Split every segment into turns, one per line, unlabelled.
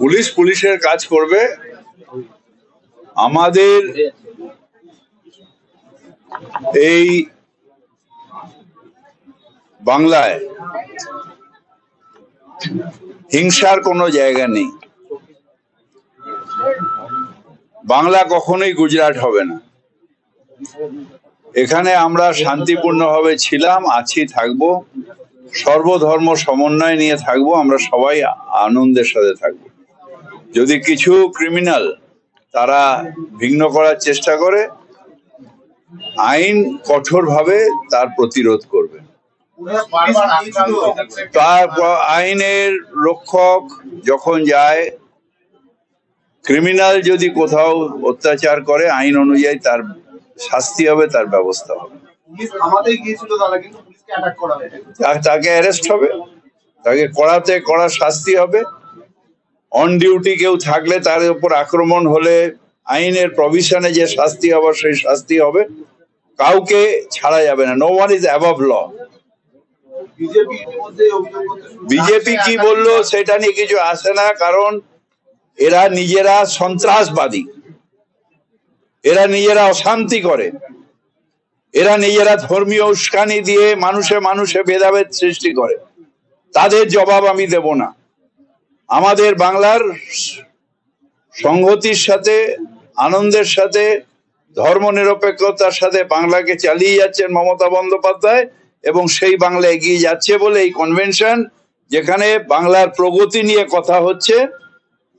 Police পুলিশের কাজ করবে। আমাদের এই বাংলায় হিংসার কোনো জায়গা নেই। বাংলা কখনোই গুজরাট হবে না। এখানে আমরা শান্তিপূর্ণভাবে ছিলাম, আছি, থাকব। সর্বধর্ম সমন্বয় নিয়ে থাকব, আমরা সবাই আনন্দের সাথে থাকব যদি কিছু ক্রিমিনাল তারা ভিন্ন করার চেষ্টা করে, আইন কঠোরভাবে তার প্রতিরোধ করবে
বারবার আক্রান্ত হচ্ছে।
তার আইনের রক্ষক যখন যায় ক্রিমিনাল যদি কোথাও অত্যাচার করে, আইন অনুযায়ী তার শাস্তি হবে, তার ব্যবস্থা হবে তাকে অ্যারেস্ট হবে। তাকে কড়াতে কড়া শাস্তি হবে। অন ডিউটি কেউ থাকলে তার উপর আক্রমণ হলে আইনের প্রভিশনে যে শাস্তি হবে সেই শাস্তি হবে। কাউকে ছাড়া যাবে না। No one is above law
BJP
কি বলল সেটা নিয়ে কিছু আসে না কারণ এরা নিজেরা সন্ত্রাসবাদী। এরা নিজেরা অশান্তি করে। এরা নিজেরা ধর্মীয় উস্কানি দিয়ে মানুষে মানুষে ভেদাভেদ সৃষ্টি করে। তাদের জবাব আমি দেব না। আমাদের বাংলার সংহতির সাথে, আনন্দের সাথে ধর্ম নিরপেক্ষতার সাথে বাংলাকে চালিয়ে যাচ্ছেন মমতা বন্দ্যোপাধ্যায় এবং সেই বাংলা এগিয়ে যাচ্ছে বলে এই কনভেনশন যেখানে বাংলার প্রগতি নিয়ে কথা হচ্ছে,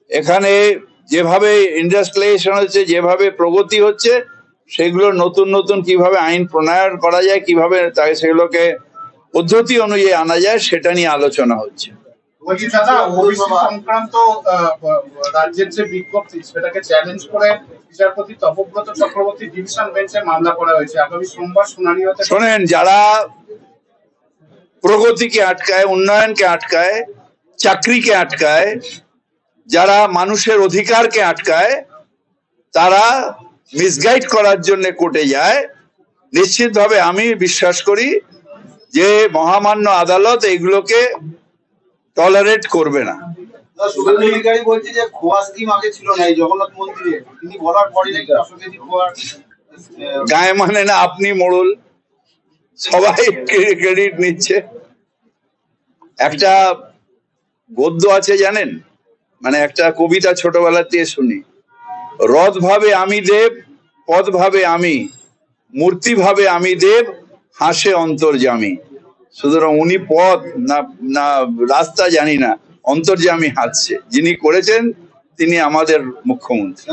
এখানে যেভাবে ইন্ডাস্ট্রিয়ালাইজেশন হচ্ছে, যেভাবে প্রগতি হচ্ছে সেগুলো নতুন নতুন কীভাবে আইন প্রণয়ন করা যায় কীভাবে তাকে সেগুলোকে পদ্ধতি অনুযায়ী আনা যায় সেটা নিয়ে আলোচনা হচ্ছে।
দাদা সংক্রান্ত রাজ্যের যে বিজ্ঞপ্তি সেটাকে চ্যালেঞ্জ করে বিচারপতি তপব্রত চক্রবর্তী ডিভিশন বেঞ্চে মামলা করা হয়েছে। আগামী সোমবার শুনানি হতে
শোনেন যারা প্রগতিকে আটকায় উন্নয়নকে আটকায় চাকরিকে আটকায় যারা মানুষের অধিকারকে আটকায় তারা মিসগাইড করার জন্য কোর্টে যায় নিশ্চিতভাবে আমি বিশ্বাস করি যে মহামান্য আদালত এগুলোকে টলারেট করবে না।
বলছে যে স্কিম আগে ছিল না এই জগন্নাথ মন্দিরে। তিনি বলার পরে নাকি চারশো কেজি খোয়ার আহ,
গায়ে মানে না আপনি মোড়ল। সবাই ক্রেডিট নিচ্ছে। একটা গদ্য আছে জানেন? মানে একটা কবিতা ছোটবেলা দিয়ে শুনি। রথ ভাবে আমি দেব পদ ভাবে আমি মূর্তি ভাবে আমি দেব হাসে অন্তর্জামী সুতরাং উনি পথ না না রাস্তা জানি না অন্তর্জামী হাসছে। যিনি করেছেন তিনি আমাদের মুখ্যমন্ত্রী।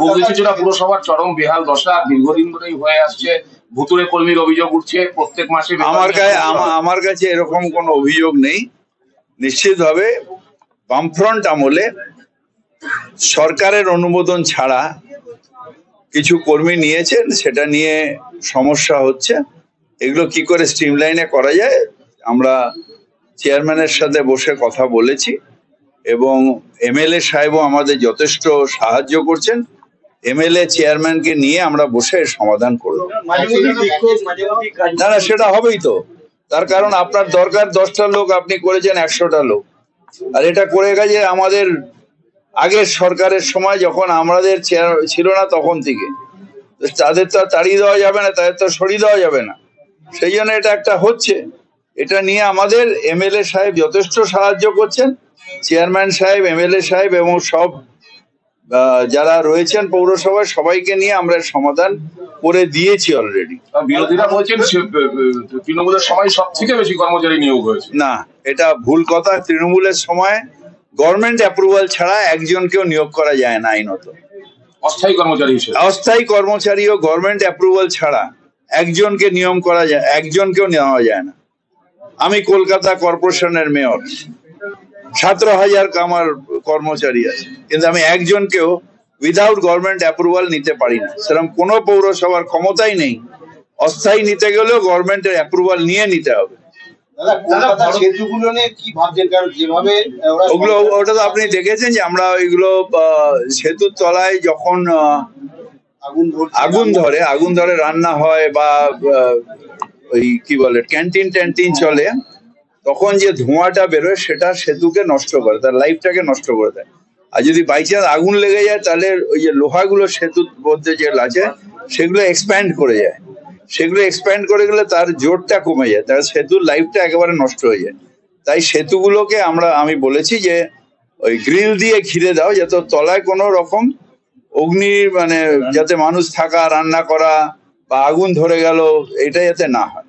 হুগলি চুচুড়া পুরসভার চরম বেহাল দশা দীর্ঘদিন ধরেই হয়ে আসছে। ভুতুরে কর্মীর অভিযোগ উঠছে প্রত্যেক মাসে।
আমার কাছে আমার কাছে এরকম কোনো অভিযোগ নেই। নিশ্চিতভাবে বামফ্রন্ট আমলে সরকারের অনুমোদন ছাড়া কিছু কর্মী নিয়েছেন, সেটা নিয়ে সমস্যা হচ্ছে। এগুলো কি করে স্ট্রিমলাইনে করা যায়, আমরা চেয়ারম্যানের সাথে বসে কথা বলেছি এবং এমএলএ সাহেবও আমাদের যথেষ্ট সাহায্য করছেন। এমএলএ চেয়ারম্যানকে নিয়ে আমরা বসে সমাধান করব। না না, সেটা হবেই তো। তার কারণ আপনার দরকার দশটা লোক, আপনি করেছেন একশোটা লোক। আর এটা করে গেছে আমাদের আগের সরকারের সময় যখন আমাদের ছিল না তখন থেকে। তাদের তো তাড়িয়ে দেওয়া যাবে না তাদের তো সরিয়ে দেওয়া যাবে না। সেই জন্য এটা একটা হচ্ছে। এটা নিয়ে আমাদের এমএলএ সাহেব যথেষ্ট সাহায্য করছেন। চেয়ারম্যান সাহেব এমএলএ সাহেব এবং সব যারা রয়েছেন পৌরসভায় সবাইকে নিয়ে আমরা সমাধান করে দিয়েছি অলরেডি
বিরোধীরা বলছেন তৃণমূলের সময় সব থেকে বেশি কর্মচারী নিয়োগ হয়েছে।
না এটা ভুল কথা। তৃণমূলের সময় গভর্নমেন্ট অ্যাপ্রুভাল ছাড়া একজনকেও নিয়োগ করা যায় না আইনত।
অস্থায়ী কর্মচারী হিসেবে।
অস্থায়ী কর্মচারী ও গভর্নমেন্ট অ্যাপ্রুভাল ছাড়া একজনকে নিয়ম করা যায় একজনকেও নেওয়া যায় না। আমি কলকাতা কর্পোরেশনের মেয়র। সতেরো হাজার আমার কর্মচারী আছে। কিন্তু আমি একজনকেও উইদাউট গভর্নমেন্ট অ্যাপ্রুভাল নিতে পারি না। সেরকম কোনো পৌরসভার ক্ষমতাই নেই। অস্থায়ী নিতে গেলেও গভর্নমেন্টের অ্যাপ্রুভাল নিয়ে নিতে হবে। ওগুলো ওটা তো আপনি দেখেছেন যে আমরা ওইগুলো সেতুর তলায় যখন
আগুন
ধরে আগুন ধরে রান্না হয় বা ওই কি বলে ক্যান্টিন ট্যান্টিন চলে তখন যে ধোঁয়াটা বেরোয় সেটা সেতুকে নষ্ট করে তার লাইফটাকে নষ্ট করে দেয়। আর যদি বাই চান্স আগুন লেগে যায় তাহলে ওই যে লোহাগুলো সেতুর মধ্যে যে আছে সেগুলো এক্সপ্যান্ড করে যায়। সেগুলো এক্সপ্যান্ড করে গেলে তার জোরটা কমে যায়, তার সেতুর লাইফটা একেবারে নষ্ট হয়ে যায়। তাই সেতুগুলোকে আমরা, আমি বলেছি যে, ওই গ্রিল দিয়ে ঘিরে দাও, যাতে তলায় কোনো রকম অগ্নি মানে যাতে মানুষ থাকা, রান্না করা বা আগুন ধরে গেল, এটা যাতে না হয়।